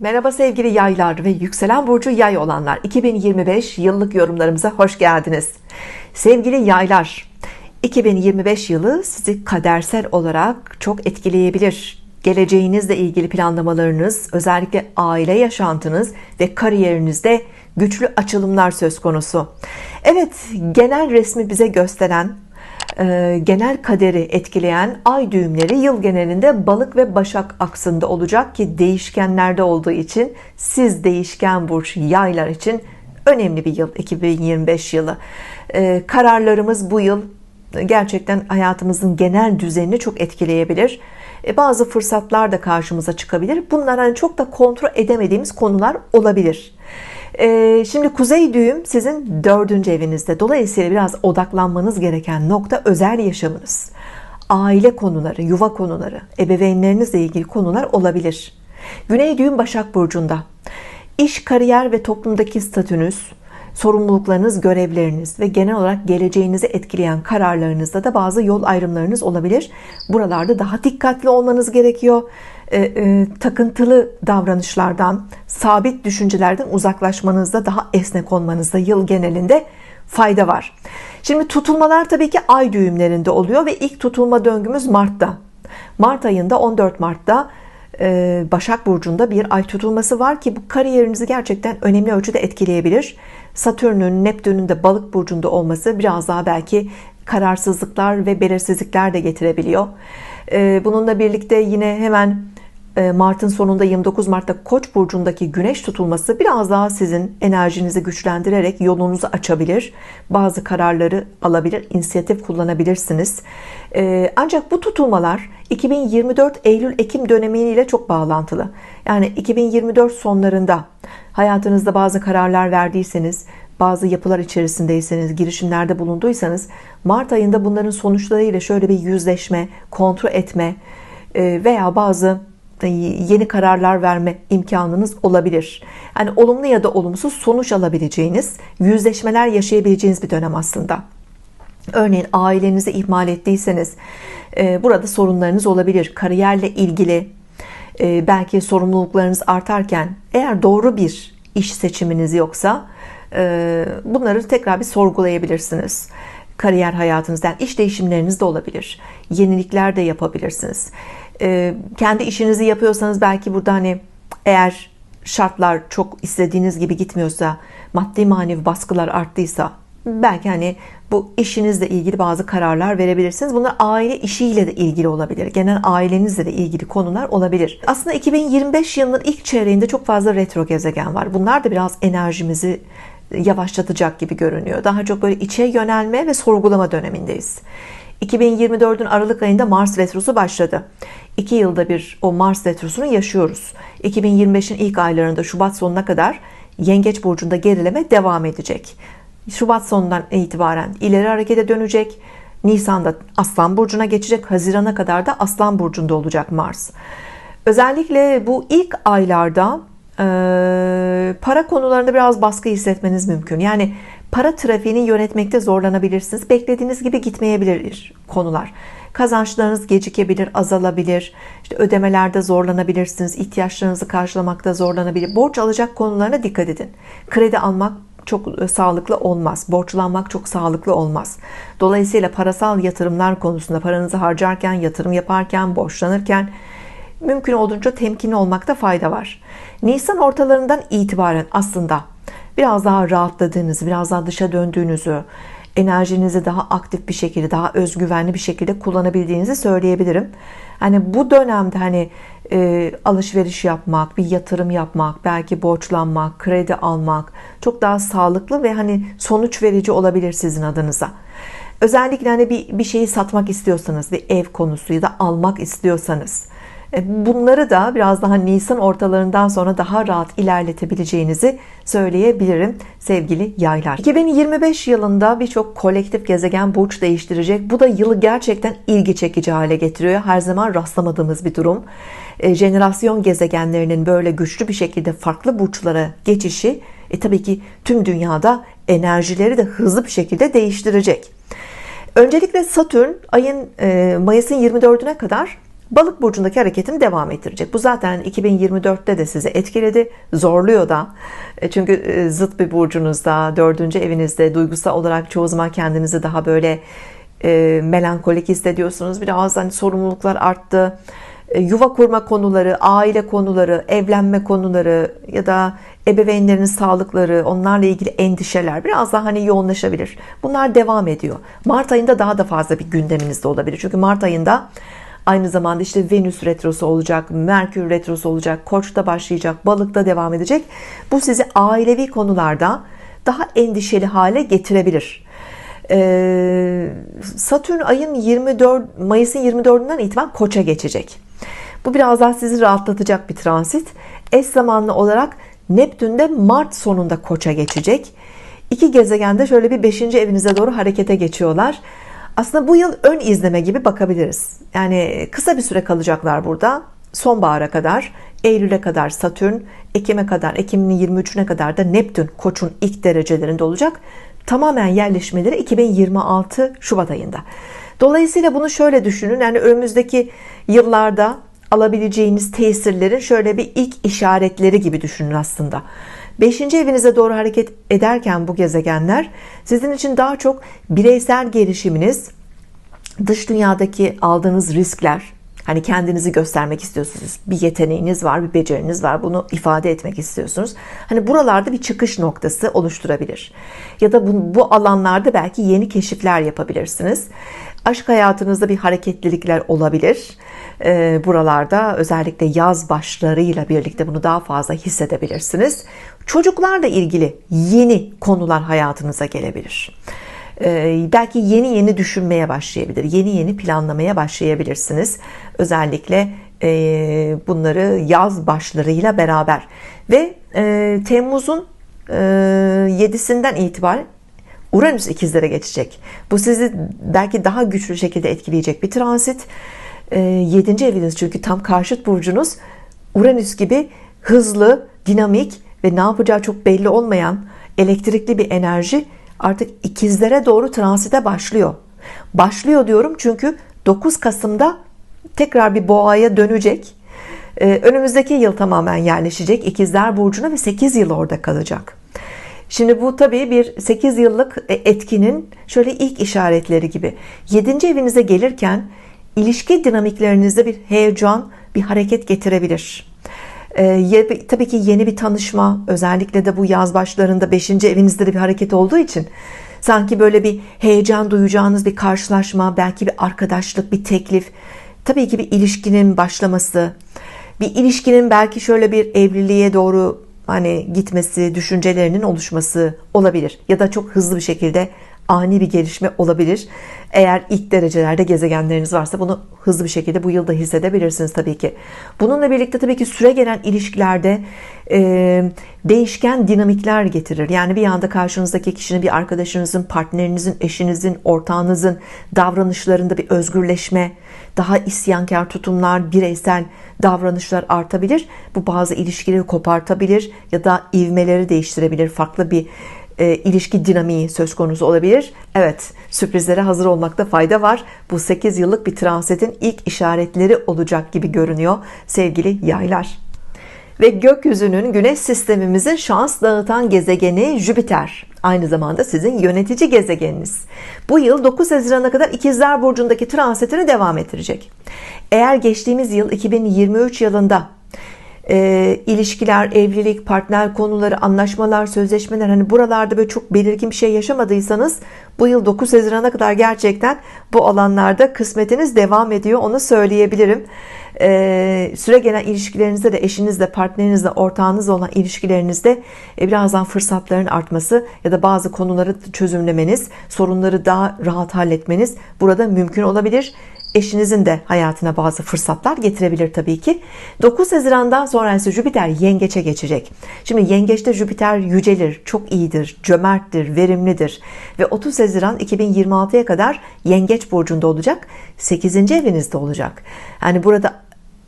Merhaba sevgili yaylar ve yükselen burcu yay olanlar. 2025 yıllık yorumlarımıza hoş geldiniz. Sevgili yaylar 2025 yılı sizi kadersel olarak çok etkileyebilir. Geleceğinizle ilgili planlamalarınız özellikle aile yaşantınız ve kariyerinizde güçlü açılımlar söz konusu. Evet genel resmi bize gösteren e, genel kaderi etkileyen ay düğümleri yıl genelinde balık ve başak aksında olacak ki değişkenlerde olduğu için siz değişken burç yaylar için önemli bir yıl 2025 yılı. E, kararlarımız bu yıl gerçekten hayatımızın genel düzenini çok etkileyebilir. E, bazı fırsatlar da karşımıza çıkabilir. Bunlar hani çok da kontrol edemediğimiz konular olabilir ee, şimdi kuzey düğüm sizin dördüncü evinizde. Dolayısıyla biraz odaklanmanız gereken nokta özel yaşamınız. Aile konuları yuva konuları ebeveynlerinizle ilgili konular olabilir. Güney düğüm başak burcunda. İş kariyer ve toplumdaki statünüz sorumluluklarınız görevleriniz ve genel olarak geleceğinizi etkileyen kararlarınızda da bazı yol ayrımlarınız olabilir. Buralarda daha dikkatli olmanız gerekiyor e, e, takıntılı davranışlardan sabit düşüncelerden uzaklaşmanızda daha esnek olmanızda yıl genelinde fayda var. Şimdi tutulmalar tabii ki ay düğümlerinde oluyor ve ilk tutulma döngümüz Mart'ta. Mart ayında 14 Mart'ta e, Başak Burcu'nda bir ay tutulması var ki bu kariyerinizi gerçekten önemli ölçüde etkileyebilir. Satürn'ün Neptün'ün de balık burcunda olması biraz daha belki kararsızlıklar ve belirsizlikler de getirebiliyor. Bununla birlikte yine hemen e, Mart'ın sonunda 29 Mart'ta Koç burcundaki güneş tutulması biraz daha sizin enerjinizi güçlendirerek yolunuzu açabilir. Bazı kararları alabilir, inisiyatif kullanabilirsiniz. E, ancak bu tutulmalar 2024 Eylül Ekim dönemiyle çok bağlantılı. Yani 2024 sonlarında hayatınızda bazı kararlar verdiyseniz, bazı yapılar içerisindeyseniz, girişimlerde bulunduysanız Mart ayında bunların sonuçlarıyla şöyle bir yüzleşme, kontrol etme e, veya bazı yeni kararlar verme imkanınız olabilir. Yani olumlu ya da olumsuz sonuç alabileceğiniz, yüzleşmeler yaşayabileceğiniz bir dönem aslında. Örneğin ailenizi ihmal ettiyseniz e, burada sorunlarınız olabilir. Kariyerle ilgili e, belki sorumluluklarınız artarken eğer doğru bir iş seçiminiz yoksa e, bunları tekrar bir sorgulayabilirsiniz kariyer hayatınızdan iş değişimleriniz de olabilir yenilikler de yapabilirsiniz e, kendi işinizi yapıyorsanız belki burada hani eğer şartlar çok istediğiniz gibi gitmiyorsa maddi manevi baskılar arttıysa belki hani bu işinizle ilgili bazı kararlar verebilirsiniz. Bunlar aile işiyle de ilgili olabilir. Genel ailenizle de ilgili konular olabilir. Aslında 2025 yılının ilk çeyreğinde çok fazla retro gezegen var. Bunlar da biraz enerjimizi yavaşlatacak gibi görünüyor. Daha çok böyle içe yönelme ve sorgulama dönemindeyiz. 2024'ün Aralık ayında Mars retrosu başladı. 2 yılda bir o Mars retrosunu yaşıyoruz. 2025'in ilk aylarında Şubat sonuna kadar Yengeç burcunda gerileme devam edecek. Şubat sonundan itibaren ileri harekete dönecek. Nisan'da Aslan burcuna geçecek. Hazirana kadar da Aslan burcunda olacak Mars. Özellikle bu ilk aylarda para konularında biraz baskı hissetmeniz mümkün. Yani para trafiğini yönetmekte zorlanabilirsiniz. Beklediğiniz gibi gitmeyebilir konular. Kazançlarınız gecikebilir, azalabilir. İşte ödemelerde zorlanabilirsiniz. ihtiyaçlarınızı karşılamakta zorlanabilir. Borç alacak konularına dikkat edin. Kredi almak çok e, sağlıklı olmaz. Borçlanmak çok sağlıklı olmaz. Dolayısıyla parasal yatırımlar konusunda paranızı harcarken, yatırım yaparken, borçlanırken mümkün olduğunca temkinli olmakta fayda var. Nisan ortalarından itibaren aslında biraz daha rahatladığınızı, biraz daha dışa döndüğünüzü, enerjinizi daha aktif bir şekilde, daha özgüvenli bir şekilde kullanabildiğinizi söyleyebilirim. Hani bu dönemde hani e, alışveriş yapmak, bir yatırım yapmak, belki borçlanmak, kredi almak çok daha sağlıklı ve hani sonuç verici olabilir sizin adınıza. Özellikle hani bir, bir şeyi satmak istiyorsanız, bir ev konusu ya da almak istiyorsanız bunları da biraz daha Nisan ortalarından sonra daha rahat ilerletebileceğinizi söyleyebilirim sevgili yaylar. 2025 yılında birçok kolektif gezegen burç değiştirecek. Bu da yılı gerçekten ilgi çekici hale getiriyor. Her zaman rastlamadığımız bir durum. E, jenerasyon gezegenlerinin böyle güçlü bir şekilde farklı burçlara geçişi e, tabii ki tüm dünyada enerjileri de hızlı bir şekilde değiştirecek. Öncelikle Satürn ayın e, Mayıs'ın 24'üne kadar Balık burcundaki hareketini devam ettirecek. Bu zaten 2024'te de sizi etkiledi, zorluyor da. E, çünkü e, zıt bir burcunuzda, dördüncü evinizde duygusal olarak çoğu zaman kendinizi daha böyle e, melankolik hissediyorsunuz. Biraz hani sorumluluklar arttı. E, yuva kurma konuları, aile konuları, evlenme konuları ya da ebeveynlerin sağlıkları, onlarla ilgili endişeler biraz daha hani yoğunlaşabilir. Bunlar devam ediyor. Mart ayında daha da fazla bir gündeminizde olabilir. Çünkü Mart ayında aynı zamanda işte Venüs retrosu olacak, Merkür retrosu olacak, Koç'ta başlayacak, Balık'ta devam edecek. Bu sizi ailevi konularda daha endişeli hale getirebilir. Ee, Satürn ayın 24 Mayıs'ın 24'ünden itibaren Koç'a geçecek. Bu biraz daha sizi rahatlatacak bir transit. Eş zamanlı olarak Neptün de Mart sonunda Koç'a geçecek. İki gezegen de şöyle bir 5. evinize doğru harekete geçiyorlar. Aslında bu yıl ön izleme gibi bakabiliriz. Yani kısa bir süre kalacaklar burada. Sonbahara kadar, Eylül'e kadar Satürn, Ekim'e kadar, Ekim'in 23'üne kadar da Neptün Koç'un ilk derecelerinde olacak. Tamamen yerleşmeleri 2026 Şubat ayında. Dolayısıyla bunu şöyle düşünün. Yani önümüzdeki yıllarda alabileceğiniz tesirlerin şöyle bir ilk işaretleri gibi düşünün aslında. Beşinci evinize doğru hareket ederken bu gezegenler sizin için daha çok bireysel gelişiminiz, dış dünyadaki aldığınız riskler, hani kendinizi göstermek istiyorsunuz, bir yeteneğiniz var, bir beceriniz var, bunu ifade etmek istiyorsunuz. Hani buralarda bir çıkış noktası oluşturabilir. Ya da bu, bu alanlarda belki yeni keşifler yapabilirsiniz. Aşk hayatınızda bir hareketlilikler olabilir. Ee, buralarda özellikle yaz başlarıyla birlikte bunu daha fazla hissedebilirsiniz. Çocuklarla ilgili yeni konular hayatınıza gelebilir. Ee, belki yeni yeni düşünmeye başlayabilir, yeni yeni planlamaya başlayabilirsiniz. Özellikle e, bunları yaz başlarıyla beraber ve e, Temmuz'un e, 7'sinden itibaren Uranüs ikizlere geçecek. Bu sizi belki daha güçlü şekilde etkileyecek bir transit. 7. eviniz çünkü tam karşıt burcunuz Uranüs gibi hızlı, dinamik ve ne yapacağı çok belli olmayan elektrikli bir enerji artık ikizlere doğru transite başlıyor. Başlıyor diyorum çünkü 9 Kasım'da tekrar bir boğaya dönecek. Önümüzdeki yıl tamamen yerleşecek ikizler burcuna ve 8 yıl orada kalacak. Şimdi bu tabii bir 8 yıllık e, etkinin şöyle ilk işaretleri gibi. 7. evinize gelirken ilişki dinamiklerinizde bir heyecan, bir hareket getirebilir. Ee, tabii ki yeni bir tanışma, özellikle de bu yaz başlarında 5. evinizde de bir hareket olduğu için sanki böyle bir heyecan duyacağınız bir karşılaşma, belki bir arkadaşlık, bir teklif, tabii ki bir ilişkinin başlaması, bir ilişkinin belki şöyle bir evliliğe doğru hani gitmesi, düşüncelerinin oluşması olabilir ya da çok hızlı bir şekilde ani bir gelişme olabilir. Eğer ilk derecelerde gezegenleriniz varsa bunu hızlı bir şekilde bu yılda hissedebilirsiniz tabii ki. Bununla birlikte tabii ki süre gelen ilişkilerde e, değişken dinamikler getirir. Yani bir anda karşınızdaki kişinin bir arkadaşınızın, partnerinizin, eşinizin, ortağınızın davranışlarında bir özgürleşme, daha isyankar tutumlar, bireysel davranışlar artabilir. Bu bazı ilişkileri kopartabilir ya da ivmeleri değiştirebilir. Farklı bir e, ilişki dinamiği söz konusu olabilir. Evet, sürprizlere hazır olmakta fayda var. Bu 8 yıllık bir transitin ilk işaretleri olacak gibi görünüyor sevgili yaylar. Ve gökyüzünün güneş sistemimizin şans dağıtan gezegeni Jüpiter. Aynı zamanda sizin yönetici gezegeniniz. Bu yıl 9 Haziran'a kadar İkizler Burcu'ndaki transitini devam ettirecek. Eğer geçtiğimiz yıl 2023 yılında e, ilişkiler, evlilik, partner konuları, anlaşmalar, sözleşmeler hani buralarda böyle çok belirgin bir şey yaşamadıysanız bu yıl 9 Haziran'a kadar gerçekten bu alanlarda kısmetiniz devam ediyor onu söyleyebilirim. E, süre gelen ilişkilerinizde de eşinizle, partnerinizle, ortağınızla olan ilişkilerinizde e, birazdan fırsatların artması ya da bazı konuları çözümlemeniz, sorunları daha rahat halletmeniz burada mümkün olabilir eşinizin de hayatına bazı fırsatlar getirebilir tabii ki. 9 Haziran'dan sonra ise Jüpiter yengeçe geçecek. Şimdi yengeçte Jüpiter yücelir, çok iyidir, cömerttir, verimlidir ve 30 Haziran 2026'ya kadar yengeç burcunda olacak. 8. evinizde olacak. Yani burada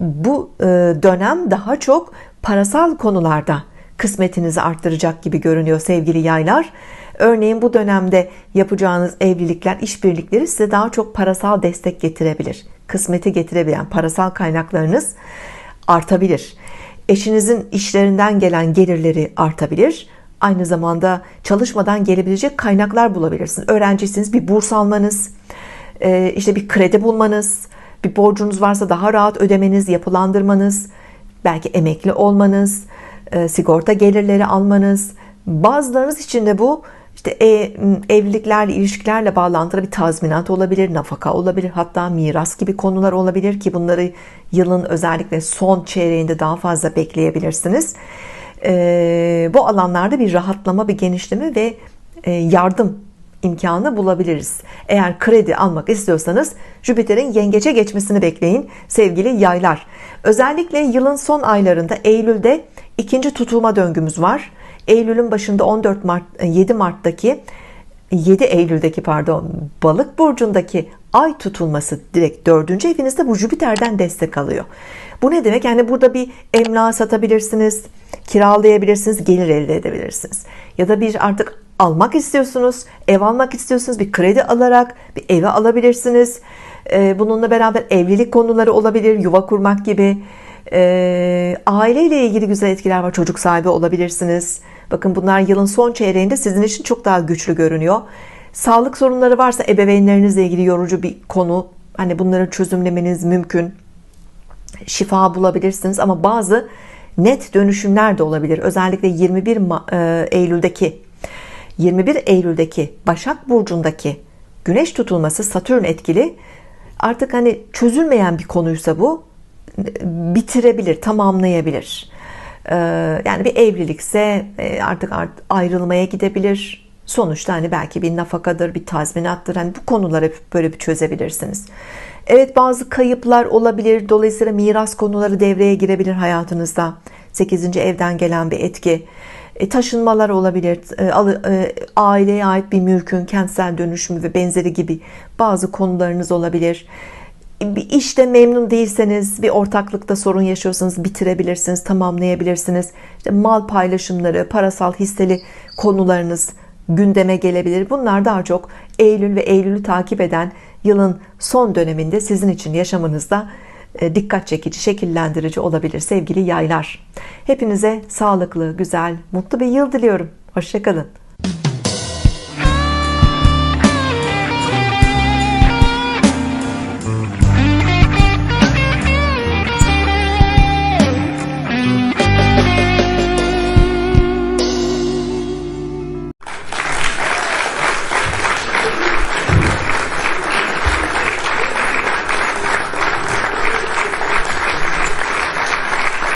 bu e, dönem daha çok parasal konularda kısmetinizi arttıracak gibi görünüyor sevgili yaylar. Örneğin bu dönemde yapacağınız evlilikler, işbirlikleri size daha çok parasal destek getirebilir. kısmeti getirebilen parasal kaynaklarınız artabilir. Eşinizin işlerinden gelen gelirleri artabilir. Aynı zamanda çalışmadan gelebilecek kaynaklar bulabilirsiniz. Öğrencisiniz bir burs almanız, e, işte bir kredi bulmanız, bir borcunuz varsa daha rahat ödemeniz, yapılandırmanız, belki emekli olmanız, e, sigorta gelirleri almanız. Bazılarınız için de bu işte e, evliliklerle, ilişkilerle bağlantılı bir tazminat olabilir, nafaka olabilir, hatta miras gibi konular olabilir ki bunları yılın özellikle son çeyreğinde daha fazla bekleyebilirsiniz. E, bu alanlarda bir rahatlama, bir genişleme ve e, yardım imkanı bulabiliriz. Eğer kredi almak istiyorsanız Jüpiter'in yengece geçmesini bekleyin sevgili yaylar. Özellikle yılın son aylarında Eylül'de ikinci tutulma döngümüz var. Eylül'ün başında 14 Mart 7 Mart'taki 7 Eylül'deki pardon balık burcundaki ay tutulması direkt 4. evinizde bu Jüpiter'den destek alıyor. Bu ne demek? Yani burada bir emlak satabilirsiniz, kiralayabilirsiniz, gelir elde edebilirsiniz. Ya da bir artık almak istiyorsunuz, ev almak istiyorsunuz, bir kredi alarak bir evi alabilirsiniz. Ee, bununla beraber evlilik konuları olabilir, yuva kurmak gibi. Ee, aileyle ilgili güzel etkiler var. Çocuk sahibi olabilirsiniz. Bakın bunlar yılın son çeyreğinde sizin için çok daha güçlü görünüyor. Sağlık sorunları varsa ebeveynlerinizle ilgili yorucu bir konu. Hani bunları çözümlemeniz mümkün. Şifa bulabilirsiniz ama bazı net dönüşümler de olabilir. Özellikle 21 e, Eylül'deki 21 Eylül'deki Başak Burcu'ndaki Güneş tutulması Satürn etkili artık hani çözülmeyen bir konuysa bu bitirebilir, tamamlayabilir. Ee, yani bir evlilikse e, artık ayrılmaya gidebilir. Sonuçta hani belki bir nafakadır, bir tazminattır. Hani bu konuları böyle bir çözebilirsiniz. Evet bazı kayıplar olabilir. Dolayısıyla miras konuları devreye girebilir hayatınızda. 8. evden gelen bir etki. E, taşınmalar olabilir, e, e, aileye ait bir mülkün kentsel dönüşümü ve benzeri gibi bazı konularınız olabilir. Bir işte memnun değilseniz, bir ortaklıkta sorun yaşıyorsanız bitirebilirsiniz, tamamlayabilirsiniz. İşte mal paylaşımları, parasal hisseli konularınız gündeme gelebilir. Bunlar daha çok Eylül ve Eylül'ü takip eden yılın son döneminde sizin için yaşamınızda e, dikkat çekici, şekillendirici olabilir sevgili yaylar. Hepinize sağlıklı, güzel, mutlu bir yıl diliyorum. Hoşçakalın.